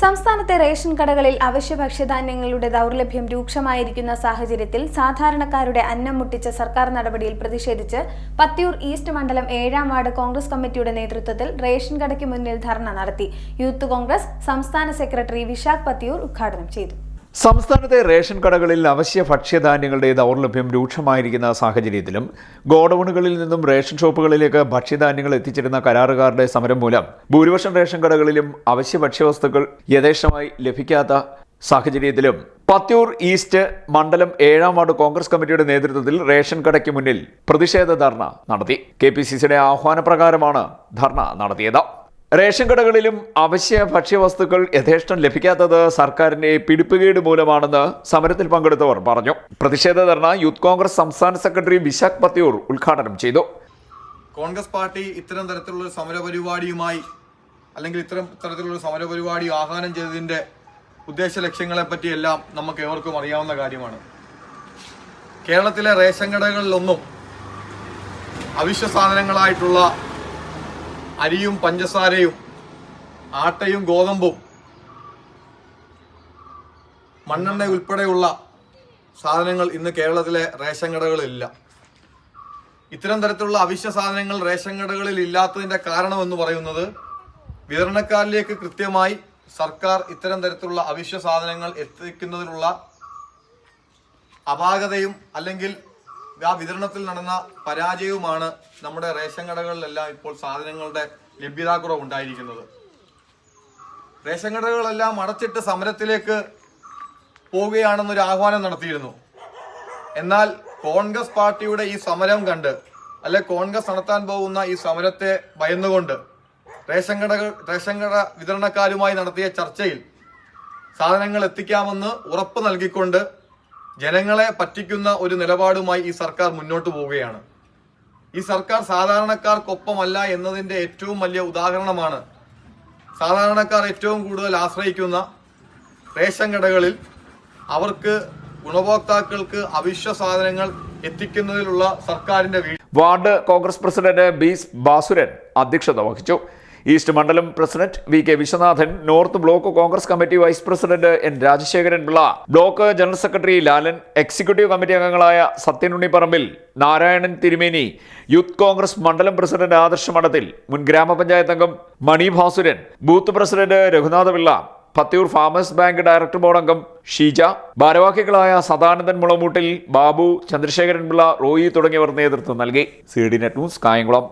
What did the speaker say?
സംസ്ഥാനത്തെ റേഷൻ കടകളിൽ അവശ്യ ഭക്ഷ്യധാന്യങ്ങളുടെ ദൗർലഭ്യം രൂക്ഷമായിരിക്കുന്ന സാഹചര്യത്തിൽ സാധാരണക്കാരുടെ അന്നം മുട്ടിച്ച സർക്കാർ നടപടിയിൽ പ്രതിഷേധിച്ച് പത്തിയൂർ ഈസ്റ്റ് മണ്ഡലം ഏഴാം വാർഡ് കോൺഗ്രസ് കമ്മിറ്റിയുടെ നേതൃത്വത്തിൽ റേഷൻ കടയ്ക്ക് മുന്നിൽ ധർണ നടത്തി. യൂത്ത് കോൺഗ്രസ് സംസ്ഥാന സെക്രട്ടറി വിശാഖ് പത്തിയൂർ ഉദ്ഘാടനം ചെയ്തു. സംസ്ഥാനത്തെ റേഷൻ കടകളിൽ അവശ്യ ഭക്ഷ്യധാന്യങ്ങളുടെ ദൗർലഭ്യം രൂക്ഷമായിരിക്കുന്ന സാഹചര്യത്തിലും ഗോഡൌണുകളിൽ നിന്നും റേഷൻ ഷോപ്പുകളിലേക്ക് ഭക്ഷ്യധാന്യങ്ങൾ എത്തിച്ചിരുന്ന കരാറുകാരുടെ സമരം മൂലം ഭൂരിപക്ഷം റേഷൻ കടകളിലും അവശ്യ ഭക്ഷ്യവസ്തുക്കൾ യഥേഷ്ടമായി ലഭിക്കാത്ത സാഹചര്യത്തിലും പത്യൂർ ഈസ്റ്റ് മണ്ഡലം ഏഴാം വാർഡ് കോൺഗ്രസ് കമ്മിറ്റിയുടെ നേതൃത്വത്തിൽ റേഷൻ കടയ്ക്ക് മുന്നിൽ പ്രതിഷേധ ധർണ നടത്തി. കെ പി സി സിയുടെ ആഹ്വാനപ്രകാരമാണ് ധർണ നടത്തിയത്. റേഷൻ കടകളിലും അവശ്യ ഭക്ഷ്യവസ്തുക്കൾ യഥേഷ്ടം ലഭിക്കാത്തത് സർക്കാരിന്റെ പിടിപ്പുകേട് മൂലമാണെന്ന് സമരത്തിൽ പങ്കെടുത്തവർ പറഞ്ഞു. പ്രതിഷേധ ധർണ യൂത്ത് കോൺഗ്രസ് സംസ്ഥാന സെക്രട്ടറി വിശാഖ് പത്തിയൂർ ഉദ്ഘാടനം ചെയ്തു. കോൺഗ്രസ് പാർട്ടി ഇത്തരം തരത്തിലുള്ള സമരപരിപാടിയുമായി അല്ലെങ്കിൽ ഇത്തരം തരത്തിലുള്ള സമരപരിപാടി ആഹ്വാനം ചെയ്തതിന്റെ ഉദ്ദേശ ലക്ഷ്യങ്ങളെ പറ്റിയെല്ലാം നമുക്ക് ഏവർക്കും അറിയാവുന്ന കാര്യമാണ്. കേരളത്തിലെ റേഷൻ കടകളിലൊന്നും അവശ്യ സാധനങ്ങളായിട്ടുള്ള അരിയും പഞ്ചസാരയും ആട്ടയും ഗോതമ്പും മണ്ണെണ്ണ ഉൾപ്പെടെയുള്ള സാധനങ്ങൾ ഇന്ന് കേരളത്തിലെ റേഷൻ കടകളിലില്ല. ഇത്തരം തരത്തിലുള്ള അവശ്യ സാധനങ്ങൾ റേഷൻ കടകളിൽ ഇല്ലാത്തതിന്റെ കാരണം എന്ന് പറയുന്നത് വിതരണക്കാരിലേക്ക് കൃത്യമായി സർക്കാർ ഇത്തരം തരത്തിലുള്ള അവശ്യ സാധനങ്ങൾ എത്തിക്കുന്നതിനുള്ള അപാകതയും അല്ലെങ്കിൽ ആ വിതരണത്തിൽ നടന്ന പരാജയവുമാണ് നമ്മുടെ റേഷൻ കടകളിലെല്ലാം ഇപ്പോൾ സാധനങ്ങളുടെ ലഭ്യതാക്കുറവ് ഉണ്ടായിരിക്കുന്നത്. റേഷൻ കടകളെല്ലാം അടച്ചിട്ട് സമരത്തിലേക്ക് പോവുകയാണെന്നൊരു ആഹ്വാനം നടത്തിയിരുന്നു. എന്നാൽ കോൺഗ്രസ് പാർട്ടിയുടെ ഈ സമരം കണ്ട് അല്ലെ കോൺഗ്രസ് നടത്താൻ പോകുന്ന ഈ സമരത്തെ ഭയന്നുകൊണ്ട് റേഷൻ കടകൾ റേഷൻ കട വിതരണക്കാരുമായി നടത്തിയ ചർച്ചയിൽ സാധനങ്ങൾ എത്തിക്കാമെന്ന് ഉറപ്പ് നൽകിക്കൊണ്ട് ജനങ്ങളെ പറ്റിക്കുന്ന ഒരു നിലപാടുമായി ഈ സർക്കാർ മുന്നോട്ട് പോവുകയാണ്. ഈ സർക്കാർ സാധാരണക്കാർക്കൊപ്പമല്ല എന്നതിന്റെ ഏറ്റവും വലിയ ഉദാഹരണമാണ് സാധാരണക്കാർ ഏറ്റവും കൂടുതൽ ആശ്രയിക്കുന്ന റേഷൻ കടകളിൽ അവർക്ക് ഗുണഭോക്താക്കൾക്ക് അവശ്യ സാധനങ്ങൾ എത്തിക്കുന്നതിലുള്ള സർക്കാരിന്റെ ward Congress president B Basuran അധ്യക്ഷത വഹിച്ചു. ഈസ്റ്റ് മണ്ഡലം president V K Viswanathan north block Congress committee vice president N Rajasekharan Pillai block general secretary Lalan executive committee അംഗങ്ങളായ സത്യനുണ്ണിപ്പറമ്പിൽ നാരായണൻ തിരുമേനി യൂത്ത് കോൺഗ്രസ് മണ്ഡലം പ്രസിഡന്റ് ആദർശ മഠത്തിൽ മുൻ ഗ്രാമപഞ്ചായത്ത് അംഗം Mani Bhasuran booth president Raghunatha Pillai Pathiyoor farmers bank director board അംഗം ഷീജ ഭാരവാഹികളായ സദാനന്ദൻ മുളമൂട്ടിൽ ബാബു ചന്ദ്രശേഖരൻ പിള്ള റോയി തുടങ്ങിയവർ നേതൃത്വം നൽകി. C D net news Kayamkulam.